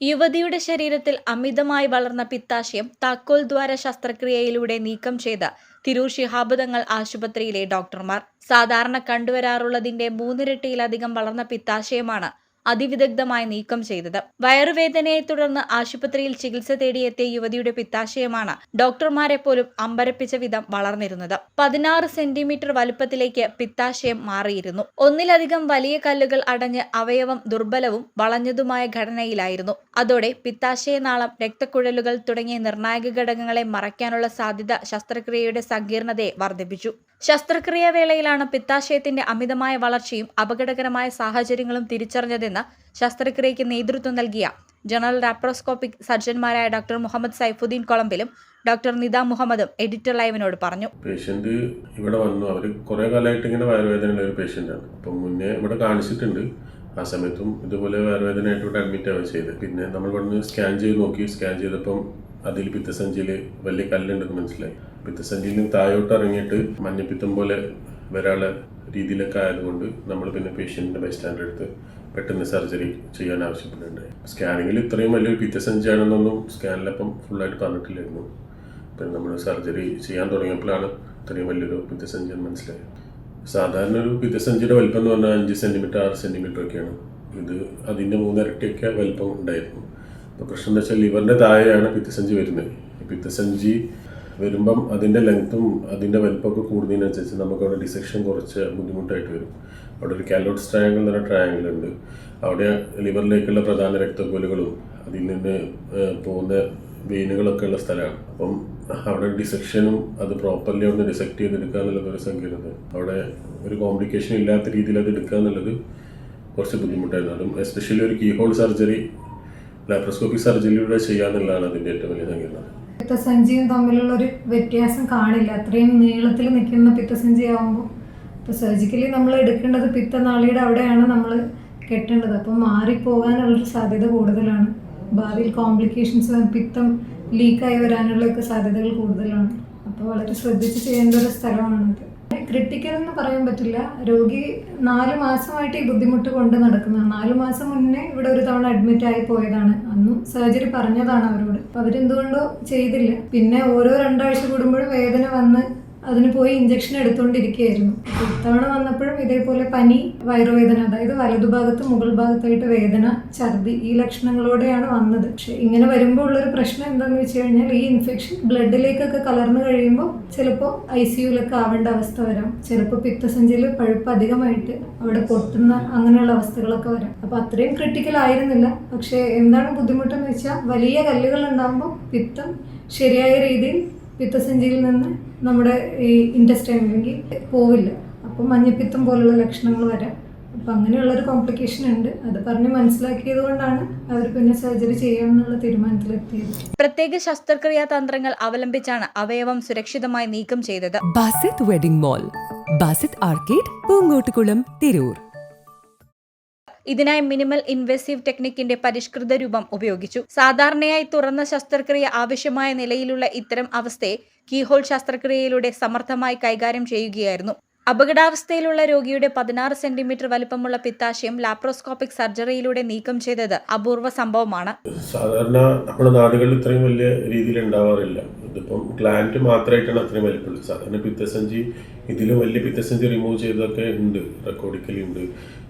യുവതിയുടെ ശരീരത്തിൽ അമിതമായി വളർന്ന പിത്താശയം താക്കോൽ ദ്വാര ശസ്ത്രക്രിയയിലൂടെ നീക്കം ചെയ്ത തിരൂർ ശിഹാബുദങ്ങൾ ആശുപത്രിയിലെ ഡോക്ടർമാർ. സാധാരണ കണ്ടുവരാറുള്ളതിന്റെ മൂന്നിരട്ടിയിലധികം വളർന്ന പിത്താശയമാണ് അതിവിദഗ്ധമായി നീക്കം ചെയ്തത്. വയറുവേദനയെ തുടർന്ന് ആശുപത്രിയിൽ ചികിത്സ തേടിയെത്തിയ യുവതിയുടെ പിത്താശയമാണ് ഡോക്ടർമാരെ പോലും അമ്പരപ്പിച്ച വിധം വളർന്നിരുന്നത്. പതിനാറ് സെന്റിമീറ്റർ വലുപ്പത്തിലേക്ക് പിത്താശയം മാറിയിരുന്നു. ഒന്നിലധികം വലിയ കല്ലുകൾ അടഞ്ഞ് അവയവം ദുർബലവും വളഞ്ഞതുമായ ഘടനയിലായിരുന്നു. അതോടെ പിത്താശയനാളം രക്തക്കുഴലുകൾ തുടങ്ങിയ നിർണായക ഘടകങ്ങളെ മറയ്ക്കാനുള്ള സാധ്യത ശസ്ത്രക്രിയയുടെ സങ്കീർണതയെ വർദ്ധിപ്പിച്ചു. ശസ്ത്രക്രിയ വേളയിലാണ് പിത്താശയത്തിന്റെ അമിതമായ വളർച്ചയും അപകടകരമായ സാഹചര്യങ്ങളും തിരിച്ചറിഞ്ഞതെന്ന് ശസ്ത്രക്രിയയ്ക്ക് നേതൃത്വം നൽകിയ ജനറൽ ലാപ്രോസ്കോപ്പിക് സർജൻമാരായ ഡോക്ടർ മുഹമ്മദ് സൈഫുദ്ദീൻ കൊളമ്പിലും ഡോക്ടർ നിദ മുഹമ്മദും എഡിറ്റർ ലൈവിനോട് പറഞ്ഞു. പേഷ്യന്റ് ഇവിടെ വന്നു. അവർ കുറെ കാലമായിട്ട് ഇങ്ങനെ വയറുവേദനയുള്ള ഒരു പേഷ്യന്റാണ് അപ്പം മുന്നേ ഇവിടെ കാണിച്ചിട്ടുണ്ട്. ആ സമയത്തും ഇതുപോലെ വയറുവേദനയായിട്ട് ഇവിടെ അഡ്മിറ്റ് ആവുക ചെയ്ത്. പിന്നെ നമ്മൾ ഇവിടുന്ന് സ്കാൻ ചെയ്ത് നോക്കി. സ്കാൻ ചെയ്തപ്പം അതിൽ പിത്തസഞ്ചിയിൽ വലിയ കല്ലുണ്ടെന്ന് മനസ്സിലായി. പിത്തസഞ്ചിയിൽ നിന്ന് താഴോട്ട് ഇറങ്ങിയിട്ട് മഞ്ഞപ്പിത്തം പോലെ വരാനുള്ള രീതിയിലൊക്കെ ആയതുകൊണ്ട് നമ്മൾ പിന്നെ പേഷ്യന്റിന്റെ ബൈസ്റ്റാൻഡർ എടുത്ത് പെട്ടെന്ന് സർജറി ചെയ്യാൻ ആവശ്യപ്പെടുന്നുണ്ടായി സ്കാനിങ്ങിൽ ഇത്രയും വലിയൊരു പിത്തസഞ്ചിയാണെന്നൊന്നും സ്കാനിലപ്പം ഫുള്ളായിട്ട് പറഞ്ഞിട്ടില്ലായിരുന്നു. പിന്നെ നമ്മൾ സർജറി ചെയ്യാൻ തുടങ്ങിയപ്പോഴാണ് ഇത്രയും വലിയൊരു പിത്തസഞ്ചി എന്ന് മനസ്സിലായത്. സാധാരണ ഒരു പിത്തസഞ്ചിയുടെ വലിപ്പം എന്ന് പറഞ്ഞാൽ അഞ്ച് സെന്റിമീറ്റർ ആറ് സെന്റിമീറ്റർ ഒക്കെയാണ്. ഇത് അതിന്റെ മൂന്നിരട്ടിയൊക്കെ വലിപ്പം ഉണ്ടായിരുന്നു. അപ്പോൾ പ്രശ്നം എന്താ വെച്ചാൽ ലിവറിന്റെ താഴെയാണ് പിത്തസഞ്ചി വരുന്നത്. പിത്തസഞ്ചി വരുമ്പം അതിന്റെ ലെങ്ത്തും അതിന്റെ വലിപ്പമൊക്കെ കൂടുന്നതിനനുസരിച്ച് നമുക്ക് അവിടെ ഡിസെക്ഷൻ കുറച്ച് ബുദ്ധിമുട്ടായിട്ട് വരും. അവിടെ ഒരു കാലോട്സ് ട്രയാങ്കിൾ പറഞ്ഞ ട്രയാങ്കിൾ ഉണ്ട്. അവിടെ ലിവറിലേക്കുള്ള പ്രധാന രക്തക്കൊലുകളും അതിൽ നിന്ന് പോകുന്ന വെയിനുകളൊക്കെ ഉള്ള സ്ഥലമാണ്. അപ്പം അവിടെ ഡിസെക്ഷനും അത് പ്രോപ്പർലി അവിടെ ഡിസെക്ട് ചെയ്തെടുക്കുക എന്നുള്ളത് ഒരു സങ്കീർണത. അവിടെ ഒരു കോംപ്ലിക്കേഷൻ ഇല്ലാത്ത രീതിയിൽ അത് എടുക്കുക എന്നുള്ളത് കുറച്ച് ബുദ്ധിമുട്ടായിരുന്നു. അതും എസ്പെഷ്യലി ഒരു കീഹോൾ സർജറി ലാപ്രോസ്കോപ്പിക് സർജറിയിലൂടെ ചെയ്യുക എന്നുള്ളതാണ് അതിന്റെ ഏറ്റവും വലിയ സങ്കീർണത. പിത്തസഞ്ചിയും തമ്മിലുള്ള ഒരു വ്യത്യാസം കാണില്ല. അത്രയും നീളത്തിൽ നിൽക്കുന്ന പിത്തസഞ്ചി ആവുമ്പോൾ ഇപ്പോൾ സർജിക്കലി നമ്മൾ എടുക്കേണ്ടത് പിത്തനാളിയുടെ അവിടെയാണ് നമ്മൾ കെട്ടേണ്ടത്. അപ്പം മാറിപ്പോകാനുള്ളൊരു സാധ്യത കൂടുതലാണ്. ഭാവിയിൽ കോംപ്ലിക്കേഷൻസ് പിത്തം ലീക്കായി വരാനുള്ളൊക്കെ സാധ്യതകൾ കൂടുതലാണ്. അപ്പോൾ വളരെ ശ്രദ്ധിച്ച് ചെയ്യേണ്ട ഒരു സ്ഥലമാണത്. ക്രിട്ടിക്കൽ എന്ന് പറയാൻ പറ്റില്ല. രോഗി നാല് മാസമായിട്ട് ഈ ബുദ്ധിമുട്ട് കൊണ്ട് നടക്കുന്നത്. നാല് മാസം മുന്നേ ഇവിടെ ഒരു തവണ അഡ്മിറ്റ് ആയി പോയതാണ്. അന്നും സർജറി പറഞ്ഞതാണ് അവരോട്. അപ്പൊ അവരെന്തുകൊണ്ടോ ചെയ്തില്ല. പിന്നെ ഓരോ രണ്ടാഴ്ച കൂടുമ്പോഴും വേദന വന്ന് അതിന് പോയി ഇഞ്ചക്ഷൻ എടുത്തുകൊണ്ടിരിക്കുകയായിരുന്നു ഇത്തവണ വന്നപ്പോഴും ഇതേപോലെ പനി വയറുവേദന അതായത് വലതുഭാഗത്ത് മുകൾ ഭാഗത്തായിട്ട് വേദന ഛർദി ഈ ലക്ഷണങ്ങളോടെയാണ് വന്നത്. പക്ഷെ ഇങ്ങനെ വരുമ്പോൾ ഉള്ളൊരു പ്രശ്നം എന്താണെന്ന് വെച്ച് കഴിഞ്ഞാൽ ഈ ഇൻഫെക്ഷൻ ബ്ലഡിലേക്കൊക്കെ കലർന്നു കഴിയുമ്പോൾ ചിലപ്പോൾ ഐ സിയുലൊക്കെ ആവേണ്ട അവസ്ഥ വരാം. ചിലപ്പോൾ പിത്തസഞ്ചിയിൽ പഴുപ്പ് അധികമായിട്ട് അവിടെ പൊട്ടുന്ന അങ്ങനെയുള്ള അവസ്ഥകളൊക്കെ വരാം. അപ്പോൾ അത്രയും ക്രിട്ടിക്കൽ ആയിരുന്നില്ല. പക്ഷേ എന്താണ് ബുദ്ധിമുട്ടെന്ന് വെച്ചാൽ വലിയ കല്ലുകൾ ഉണ്ടാകുമ്പോൾ പിത്തം ശരിയായ രീതിയിൽ പിത്തസഞ്ചിയിൽ നിന്ന് നമ്മുടെ ഈ ഇൻഡസ്ട്രി അല്ലെങ്കിൽ പോവില്ല. അപ്പം മഞ്ഞപ്പിത്തം പോലുള്ള ലക്ഷണങ്ങൾ വരാം. അപ്പം അങ്ങനെയുള്ളൊരു കോംപ്ലിക്കേഷൻ ഉണ്ട്. അത് പറഞ്ഞ് മനസ്സിലാക്കിയത് കൊണ്ടാണ് അവർ പിന്നെ സർജറി ചെയ്യാമെന്നുള്ള തീരുമാനത്തിലെത്തിയത്. പ്രത്യേക ശസ്ത്രക്രിയാ തന്ത്രങ്ങൾ അവലംബിച്ചാണ് അവയവം സുരക്ഷിതമായി നീക്കം ചെയ്തത്. Basith wedding mall Basith arcade Poonkottukulam Tirur. ഇതിനായി മിനിമൽ ഇൻവെസീവ് ടെക്നിക്കിന്റെ പരിഷ്കൃത രൂപം ഉപയോഗിച്ചു. സാധാരണയായി തുറന്ന ശസ്ത്രക്രിയ ആവശ്യമായ നിലയിലുള്ള ഇത്തരം അവസ്ഥയെ കീഹോൾ ശസ്ത്രക്രിയയിലൂടെ സമർത്ഥമായി കൈകാര്യം ചെയ്യുകയായിരുന്നു. അപകടാവസ്ഥയിലുള്ള രോഗിയുടെ പതിനാറ് സെന്റിമീറ്റർ വലിപ്പമുള്ള പിത്താശയം ലാപ്രോസ്കോപ്പിക് സർജറിയിലൂടെ നീക്കം ചെയ്തത് അപൂർവ സംഭവമാണ്. സാധാരണ നമ്മുടെ നാടുകളിൽ ഇത്രയും വലിയ രീതിയിൽ ഉണ്ടാവാറില്ല. ഇതിപ്പം ക്ലാന്റ് മാത്രമായിട്ടാണ് അത്രയും വലിപ്പമുള്ളത് സാധാരണ പിത്തസഞ്ചി ഇതിലും വലിയ പിത്തസഞ്ചി റിമൂവ് ചെയ്തതൊക്കെ ഉണ്ട്. റെക്കോർഡിക്കലി ഉണ്ട്.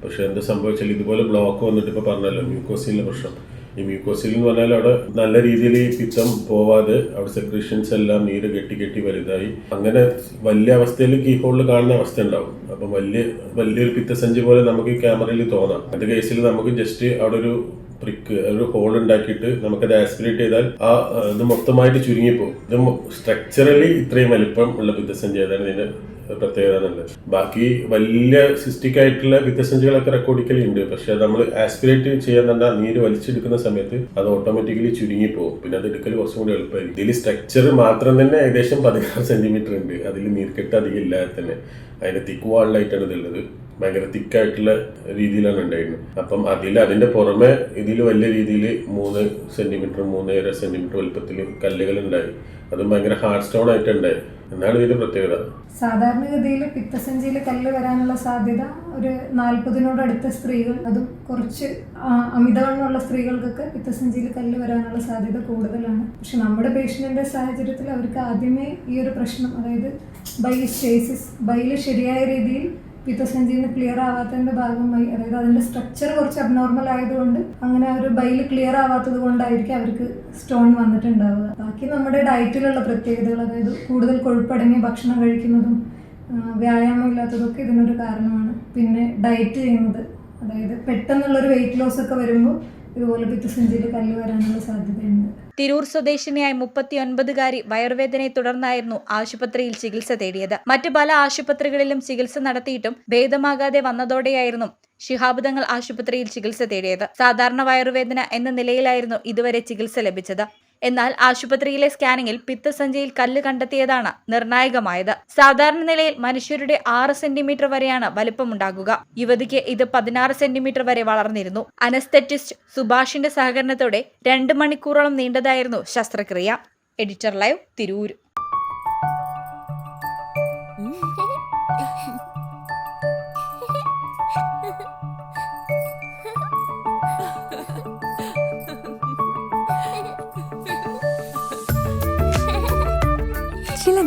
പക്ഷെ എന്താ സംഭവിച്ചാൽ ഇതുപോലെ ബ്ലോക്ക് വന്നിട്ട് ഇപ്പോൾ പറഞ്ഞല്ലോ മ്യൂക്കോസിന്റെ പ്രശ്നം. ഈ മ്യൂക്കോസിൽ എന്ന് പറഞ്ഞാൽ അവിടെ നല്ല രീതിയിൽ ഈ പിത്തം പോവാതെ അവിടെ സെക്രീഷൻസ് എല്ലാം നീര് കെട്ടി കെട്ടി വലുതായി. അങ്ങനെ വലിയ അവസ്ഥയിൽ കീ ഹോളിൽ കാണുന്ന അവസ്ഥ ഉണ്ടാവും. അപ്പം വലിയ വലിയൊരു പിത്തസഞ്ചി പോലെ നമുക്ക് ഈ ക്യാമറയിൽ തോന്നാം. അത് കേസിൽ നമുക്ക് ജസ്റ്റ് അവിടെ ഒരു പ്രിക്ക് ഒരു ഹോൾ ഉണ്ടാക്കിയിട്ട് നമുക്കത് ആസ്പിറേറ്റ് ചെയ്താൽ ആ, ഇത് മൊത്തമായിട്ട് ചുരുങ്ങിപ്പോകും ഇത് സ്ട്രക്ചറലി ഇത്രയും വലിപ്പം ഉള്ള പിത്തസഞ്ചി ഏതാണ് ഇതിന്റെ പ്രത്യേകത എന്നുള്ളത് ബാക്കി വലിയ സിസ്റ്റിക് ആയിട്ടുള്ള പിത്തസഞ്ചികളൊക്കെ റെക്കോർഡിക്കലി ഉണ്ട് പക്ഷെ നമ്മൾ ആസ്പിറേറ്റ് ചെയ്യാൻ തന്നെ നീര് വലിച്ചെടുക്കുന്ന സമയത്ത് അത് ഓട്ടോമാറ്റിക്കലി ചുരുങ്ങി പോകും പിന്നെ അത് എടുക്കൽ കുറച്ചും കൂടി എളുപ്പമായിരിക്കും. ഇതിൽ സ്ട്രക്ചർ മാത്രം തന്നെ ഏകദേശം പതിനാറ് സെന്റിമീറ്റർ ഉണ്ട്. അതിൽ നീർക്കെട്ട് അധികം ഇല്ലാതെ തന്നെ. അതിന്റെ തിക്ക് വാളിലായിട്ടാണ് ഇതുള്ളത് ഭയങ്കര തിക്കായിട്ടുള്ള രീതിയിലാണ് ഉണ്ടായിരുന്നത്. അപ്പം അതിൽ അതിന്റെ പുറമെ ഇതിൽ വലിയ രീതിയിൽ മൂന്ന് സെന്റിമീറ്റർ മൂന്നര സെന്റിമീറ്റർ വലുപ്പത്തിൽ കല്ലുകൾ ഉണ്ടായി അതും ഭയങ്കര ഹാർഡ് സ്റ്റോൺ ആയിട്ടുണ്ടായി എന്നാണ് ഇതിന്റെ പ്രത്യേകത? സാധാരണഗതിയിൽ പിത്തസഞ്ചിയിൽ കല്ല് വരാനുള്ള സാധ്യത ഒരു നാൽപ്പതിനോടടുത്ത സ്ത്രീകൾ അതും കുറച്ച് അമിതവണ്ണമുള്ള സ്ത്രീകൾക്കൊക്കെ പിത്തസഞ്ചിയിൽ കല്ല് വരാനുള്ള സാധ്യത കൂടുതലാണ്. പക്ഷെ നമ്മുടെ പേഷ്യന്റിന്റെ സാഹചര്യത്തിൽ അവർക്ക് ആദ്യമേ ഈ ഒരു പ്രശ്നം അതായത് ബൈൽ സ്റ്റേസിസ് ബൈൽ ശരിയായ രീതിയിൽ പിത്തസഞ്ചിയിൽ നിന്ന് ക്ലിയർ ആവാത്തതിന്റെ ഭാഗമായി അതായത് അതിന്റെ സ്ട്രക്ചർ കുറച്ച് അബ്നോർമൽ ആയതുകൊണ്ട് അങ്ങനെ ആ ഒരു ബൈൽ ക്ലിയർ ആവാത്തത് കൊണ്ടായിരിക്കും അവർക്ക് സ്റ്റോൺ വന്നിട്ടുണ്ടാവുക. ബാക്കി നമ്മുടെ ഡയറ്റിലുള്ള പ്രത്യേകതകൾ അതായത് കൂടുതൽ കൊഴുപ്പടങ്ങിയ ഭക്ഷണം കഴിക്കുന്നതും വ്യായാമം ഇല്ലാത്തതൊക്കെ ഇതിനൊരു കാരണമാണ്. പിന്നെ ഡയറ്റ് ചെയ്യുന്നത് അതായത് പെട്ടെന്നുള്ളൊരു വെയിറ്റ് ലോസ് ഒക്കെ വരുമ്പോൾ ഇതുപോലെ പിത്തസഞ്ചിയിൽ കല്ല് വരാനുള്ള സാധ്യതയുണ്ട്. തിരൂർ സ്വദേശിനിയായ മുപ്പത്തിയൊൻപതുകാരി വയറുവേദനയെ തുടർന്നായിരുന്നു ആശുപത്രിയിൽ ചികിത്സ തേടിയത്. മറ്റു പല ആശുപത്രികളിലും ചികിത്സ നടത്തിയിട്ടും ഭേദമാകാതെ വന്നതോടെയായിരുന്നു ശിഹാബ് തങ്ങൾ ആശുപത്രിയിൽ ചികിത്സ തേടിയത്. സാധാരണ വയറുവേദന എന്ന നിലയിലായിരുന്നു ഇതുവരെ ചികിത്സ ലഭിച്ചത്. എന്നാൽ ആശുപത്രിയിലെ സ്കാനിങ്ങിൽ പിത്തസഞ്ചിയിൽ കല്ല് കണ്ടെത്തിയതാണ് നിർണായകമായത്. സാധാരണ നിലയിൽ മനുഷ്യരുടെ ആറ് സെന്റിമീറ്റർ വരെയാണ് വലിപ്പമുണ്ടാകുക. യുവതിക്ക് ഇത് പതിനാറ് സെന്റിമീറ്റർ വരെ വളർന്നിരുന്നു. അനസ്തെറ്റിസ്റ്റ് സുഭാഷിന്റെ സഹകരണത്തോടെ രണ്ട് മണിക്കൂറോളം നീണ്ടതായിരുന്നു ശസ്ത്രക്രിയ. Editor live Tirur.